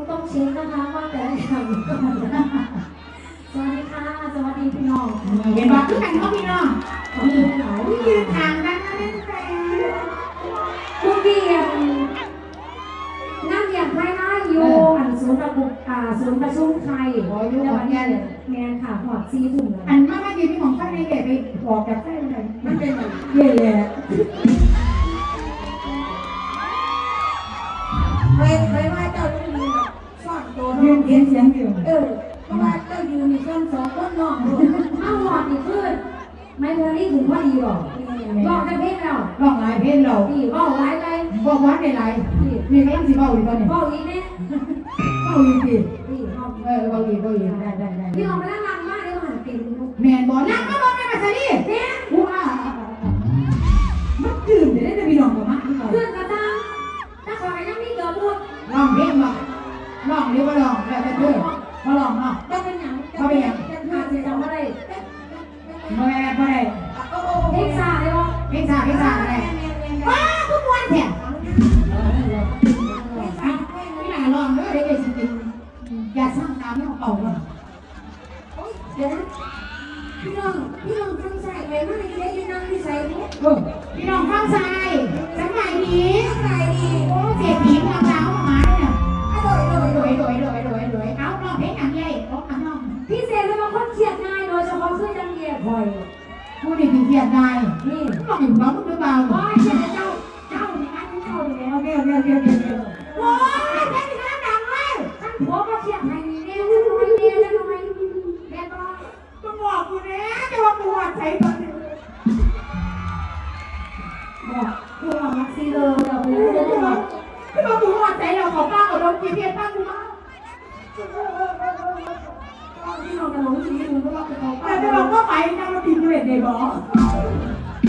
กต้องเช็คนะคะว่าแต่ละอาก่อนสวัสดีค่ะ สวัสดีพี่น้องเห็นบอกทุกท่านก็พี่น้องขอบคุณเหายืนทางด้านหน้าด้านแฟนคุณเบียร์นั่งอย่างไรอยู่อันศูนย์ประบบอ่าศูนย์ประชุมไทยแล้ววันนี้แมนค่ะหอดซีถุงอันมากยืนที่ของข้างในเก็บไปบอกกับข้าเลยมันเป็นแบบเย่เลยไม่ไม่ไม่ เนาะนเสียงเสียงเดียวเออ เพราะว่าเจ้าอยู่ในซ่อนสองคนนอกเลยเอาหอดนี่ขึ้นไม่เธอนี่ถึงพอดีหรอกบอกจะเพลงแล้วร้องหลายเพลงเรานี่บอกหลายไปบอกว่าในหลายนี่กำลังสิเบาอีกตอนนี้บอกอีกแน่เบาอีกทีนี่บอกเออเบาอีกเบาอีกได้ได้ได้พี่ออกไปนั่งรังมากเดี๋ยวหันเต็มลูกแมนบอกนั่ง องเนาะเจ้าเป็นหยังเขาเป็นหยังเป็นอาหาจเสีจะยจำไม่ได้มาแม่บ่ได้โอ้โหเพลงซาได้ปะเพลงสาเพลงสาอะไรว้าทุกวันแท้อะไม่น่าร้องเด้อเด็กๆจริงๆอย่าสร้างตามให้เขาเป่าก่อนเดี๋ยวนะพี่น้องพี่น้องฟังใส่ไปมากเลยยืนนั่งที่ใส่เนี่ยเออพี่น้องข้างซ้ายส คือยังเย่บ่อยผู้นี้ถึงเทียนได้นี่น้องอยู่บ้านหรือเปล่าโอ้ยเครียดเจ้าเจ้าในงานที่เจ้าเลยโอเคโอเคโอเคโอเคโอ้ยเพลงนี้น่าดังเลยท่านผัวก็เครียดให้นี่เนี่ยจะน้อยเนี่ยจะน้อยแม่ต้องต้องบอกกูนะจะว่ากูหัดใส่ตอนนี้บอกคือของมักซีเลยเรากูไม่จะได้บอกที่ว่ากูหัดใส่เราขอป้ากับน้องกีเพียนตั้งกูมา ที่เราจะลงที่นี่มันก็ว่าจะเขาแต่จะบอกก็ไปนะเราทีมเด็ดเลยบอก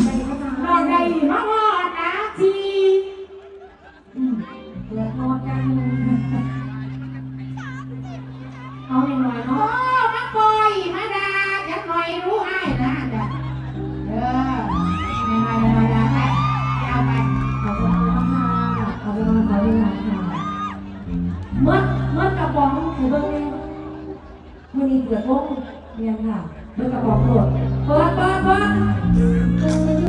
ไปก็ตามลองได้มาพอนะทีเดือดร้อนกันเอาหน่อยเนาะมาปล่อยมาดาจะหน่อยรู้ให้นะจ้ะเออไม่ไม่ไม่ไม่ไปยาวไปขอบคุณมากค่ะขอบคุณขอเวลาค่ะเมื่อเมื่อกระป๋องถือเบิ้งเนี่ย มันมีเดือดร้อนเนี่ยค่ะเพื่อกระบอกโหลดเปิดเปิดเปิด